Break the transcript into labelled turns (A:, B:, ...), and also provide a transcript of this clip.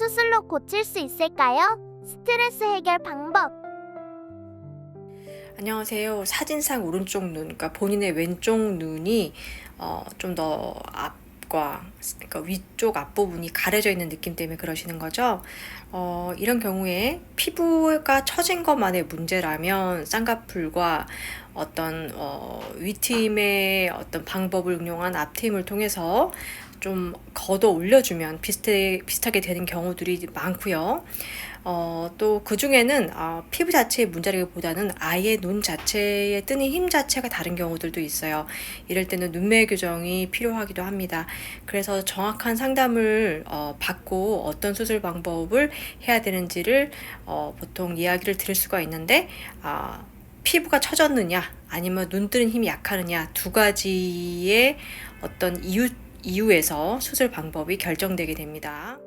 A: 고칠 수 있을까요? 스트레스 해결 방법.
B: 안녕하세요. 사진상 오른쪽 눈, 그러니까 본인의 왼쪽 눈이 어, 좀 더 앞과 그러니까 위쪽 앞부분이 가려져 있는 느낌 때문에 그러시는 거죠. 어, 이런 경우에 피부가 처진 것만의 문제라면 쌍꺼풀과 어떤 어, 위팀의 어떤 방법을 응용한 앞팀을 통해서 좀 걷어 올려주면 비슷해, 비슷하게 되는 경우들이 많고요. 어, 또 그 중에는 어, 피부 자체의 문제라기보다는 아예 눈 자체에 뜨는 힘 자체가 다른 경우들도 있어요. 이럴 때는 눈매 교정이 필요하기도 합니다. 그래서 정확한 상담을 어, 받고 어떤 수술 방법을 해야 되는지를 어, 보통 이야기를 들을 수가 있는데 아, 피부가 처졌느냐 아니면 눈 뜨는 힘이 약하느냐 두 가지의 어떤 이유 이유에서 수술 방법이 결정되게 됩니다.